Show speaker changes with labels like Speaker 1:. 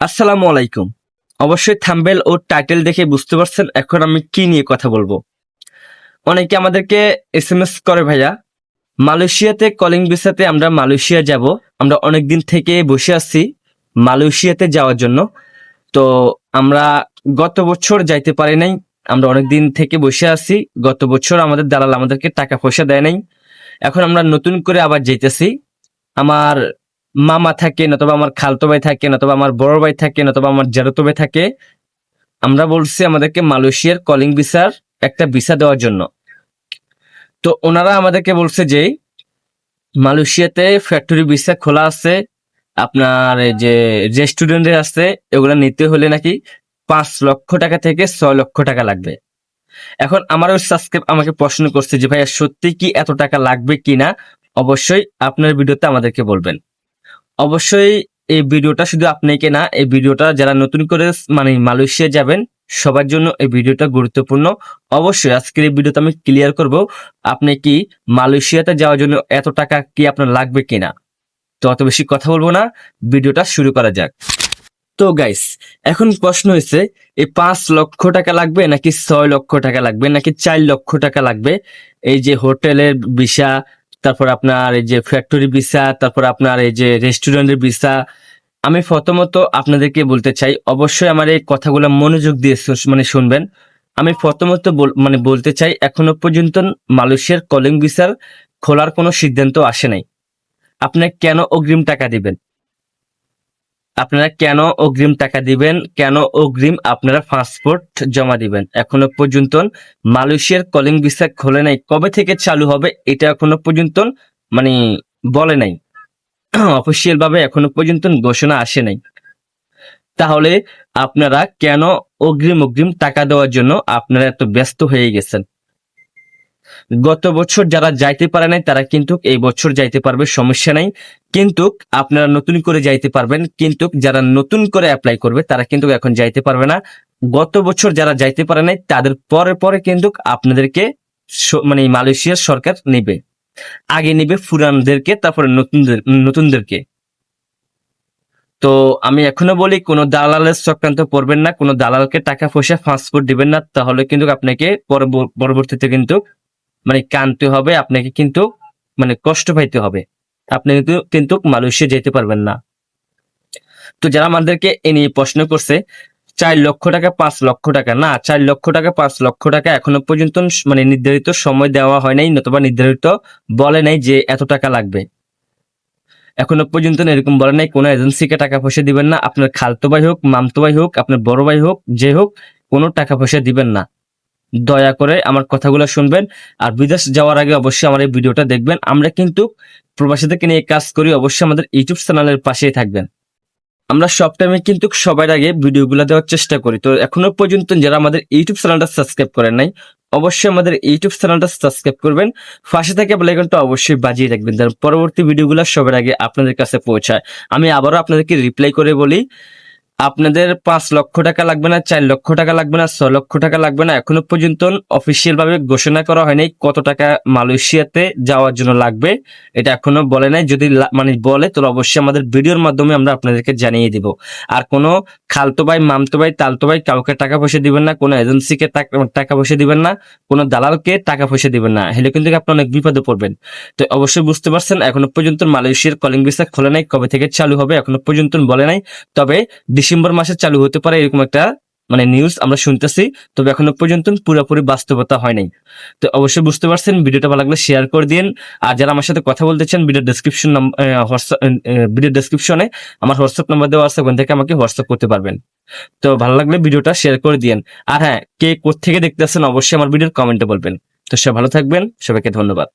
Speaker 1: আসসালামু আলাইকুম। অবশ্যই থাম্বেল ও টাইটেল দেখে বুঝতে পারছেন এখন আমি কি নিয়ে কথা বলব। অনেকে আমাদেরকে এস এম এস করে ভাইয়া। মালয়েশিয়াতে কলিং ভিসাতে আমরা মালয়েশিয়া যাব। আমরা অনেক দিন থেকে বসে আছি মালয়েশিয়াতে যাওয়ার জন্য। তো আমরা গত বছর যাইতে পারি নাই। আমরা অনেক দিন থেকে বসে আছি। গত বছর আমাদের দালাল আমাদেরকে টাকা পয়সা দেয় নাই। এখন আমরা নতুন করে আবার যাইতেছি। আমার মামা থাকে, নতুবা আমার খালতো ভাই থাকে, নতুবা আমার বড় ভাই থাকে, নতুবা আমার জেরতো ভাই থাকে, আমরা বলছি আমাদেরকে মালয়েশিয়ার কলিং ভিসার একটা ভিসা দেওয়ার জন্য। তো ওনারা আমাদেরকে বলছে যে, মালয়েশিয়াতে ফ্যাক্টরি ভিসা খোলা আছে, আপনার এই যে রেস্টুরেন্টে আছে, এগুলো নিতে হলে নাকি পাঁচ লক্ষ টাকা থেকে ছয় লক্ষ টাকা লাগবে। এখন আমার ওই সাবস্ক্রাইব আমাকে প্রশ্ন করছে যে, ভাইয়া সত্যি কি এত টাকা লাগবে কিনা? অবশ্যই আপনার ভিডিওতে আমাদেরকে বলবেন। অবশ্যই এই ভিডিওটা শুধু আপনাকে না, এই ভিডিওটা যারা নতুন করে মানে মালয়েশিয়া যাবেন, সবার জন্য এই ভিডিওটা গুরুত্বপূর্ণ। অবশ্যই আজকের এই ভিডিওতে আমি ক্লিয়ার করব আপনি কি মালয়েশিয়াতে যাওয়ার জন্য এত টাকা কি আপনার লাগবে কিনা। তো অত বেশি কথা বলব না, ভিডিওটা শুরু করা যাক। তো গাইস এখন প্রশ্ন হয়েছে এই পাঁচ লক্ষ টাকা লাগবে নাকি ছয় লক্ষ টাকা লাগবে নাকি চার লক্ষ টাকা লাগবে? এই যে হোটেলের ভিসা তারপর আপনার এই যে ফ্যাক্টরি ভিসা তারপর আপনার এই যে রেস্টুরেন্টের ভিসা আমি প্রথমত আপনাদেরকে বলতে চাই, অবশ্যই আমার এই কথাগুলো মনোযোগ দিয়ে মানে শুনবেন। আমি প্রথমত মানে বলতে চাই, এখনও পর্যন্ত মালয়েশিয়ার কলিং ভিসার খোলার কোনো সিদ্ধান্ত আসে নাই। আপনার কেন অগ্রিম টাকা দিবেন? আপনারা কেন অগ্রিম টাকা দিবেন? কেন অগ্রিম আপনারা পাসপোর্ট জমা দিবেন? এখনও পর্যন্ত মালয়েশিয়ার কলিং ভিসা খোলে নাই। কবে থেকে চালু হবে এটা এখনও পর্যন্ত মানে বলে নাই। অফিসিয়াল ভাবে এখনও পর্যন্ত ঘোষণা আসে নাই। তাহলে আপনারা কেন অগ্রিম অগ্রিম টাকা দেওয়ার জন্য আপনারা এত ব্যস্ত হয়ে গেছেন? গত বছর যারা যাইতে পারে নাই, তারা কিন্তু এই বছর যাইতে পারবে, সমস্যা নাই। কিন্তু আপনারা নতুন করে যাইতে পারবেন, কিন্তু যারা নতুন করে অ্যাপ্লাই করবে, তারা কিন্তু এখন যাইতে পারবে না। গত বছর যারা যাইতে পারে নাই, তাদের পরে পরে কিন্তু আপনাদেরকে মানে মালয়েশিয়ার সরকার নেবে। আগে নেবে ফুরানদেরকে, তারপরে নতুনদের, নতুনদেরকে। তো আমি এখনও বলি, কোনো দালালের চক্রান্ত পড়বেন না, কোনো দালালকে টাকা পয়সা পাসপোর্ট দিবেন না, তাহলে কিন্তু আপনাকে পরব- পরবর্তীতে কিন্তু মানে কানতে হবে, আপনাকে কিন্তু মানে কষ্ট পাইতে হবে। আপনি কিন্তু কিন্তু মালয়েশিয়া যেতে পারবেন না। তো যারা আমাদেরকে এ নিয়ে প্রশ্ন করছে, চার লক্ষ টাকা, পাঁচ লক্ষ টাকা, না, চার লক্ষ টাকা, পাঁচ লক্ষ টাকা এখনও পর্যন্ত মানে নির্ধারিত সময় দেওয়া হয় নাই, নতুবা নির্ধারিত বলে নাই যে এত টাকা লাগবে। এখনও পর্যন্ত এরকম বলে নাই, কোনো এজেন্সিকে টাকা পয়সা দিবেন না, আপনার খালতো ভাই হোক, মামতো ভাই হোক, আপনার বড় ভাই হোক, যে হোক, কোনো টাকা পয়সা দিবেন না। দয়া করে আমার কথাগুলো শুনবেন। আর বিদেশ যাওয়ার আগে অবশ্যই আমার এই ভিডিওটা দেখবেন। আমরা কিন্তু প্রবাসীদেরকে নিয়ে কাজ করি, অবশ্যই আমাদের ইউটিউব চ্যানেলের পাশেই থাকবেন। আমরা সব টাইমে কিন্তু সবার আগে ভিডিওগুলো দেওয়ার চেষ্টা করি। তো এখনও পর্যন্ত যারা আমাদের ইউটিউব চ্যানেলটা সাবস্ক্রাইব করেন নাই, অবশ্যই আমাদের ইউটিউব চ্যানেলটা সাবস্ক্রাইব করবেন। পাশে থেকে বেলাইকনটা অবশ্যই বাজিয়ে রাখবেন, যেন পরবর্তী ভিডিওগুলো সবার আগে আপনাদের কাছে পৌঁছায়। আমি আবারও আপনাদেরকে রিপ্লাই করে বলি আপনাদের পাঁচ লক্ষ টাকা লাগবে না, চার লক্ষ টাকা লাগবে না, ছ লক্ষ টাকা লাগবে না, এখনও পর্যন্ত অফিসিয়াল ভাবে ঘোষণা করা হয়নি কত টাকা মালয়েশিয়াতে যাওয়ার জন্য লাগবে, এটা এখনও বলে নাই, যদি মানে বলে তাহলে অবশ্যই আমাদের ভিডিওর মাধ্যমে আমরা আপনাদেরকে জানিয়ে দিব। আর কোনো খালতো ভাই, মামতো ভাই, তালতো ভাই কাউকে টাকা পয়সা দিবেন না, কোনো এজেন্সিকে টাকা পয়সা দিবেন না, কোনো দালালকে টাকা পয়সা দিবেন না, হলে কিন্তু আপনি অনেক বিপদে পড়বেন। তো অবশ্যই বুঝতে পারছেন, এখনও পর্যন্ত মালয়েশিয়ার কলিং ভিসা খোলে নাই, কবে থেকে চালু হবে এখনও পর্যন্ত বলে নাই, তবে ডিসেম্বর মাসে চালু হতে পারে এরকম একটা মানে নিউজ আমরা শুনতেছি। তবে এখনও পর্যন্ত পুরোপুরি বাস্তবতা হয় নাই। তো অবশ্যই বুঝতে পারছেন, ভিডিওটা ভালো লাগলে শেয়ার করে দিন। আর যারা আমার সাথে কথা বলতে চান ভিডিও ডেসক্রিপশন হোয়াটসঅ্যাপ ভিডিও ডেসক্রিপশনে আমার হোয়াটসঅ্যাপ নাম্বার দেওয়া আছে, ওখান থেকে আমাকে হোয়াটসঅ্যাপ করতে পারবেন। তো ভালো লাগলে ভিডিওটা শেয়ার করে দিন আর হ্যাঁ কে কোথেকে দেখতে আসছেন অবশ্যই আমার ভিডিওর কমেন্টে বলবেন। তো সব ভালো থাকবেন, সবাইকে ধন্যবাদ।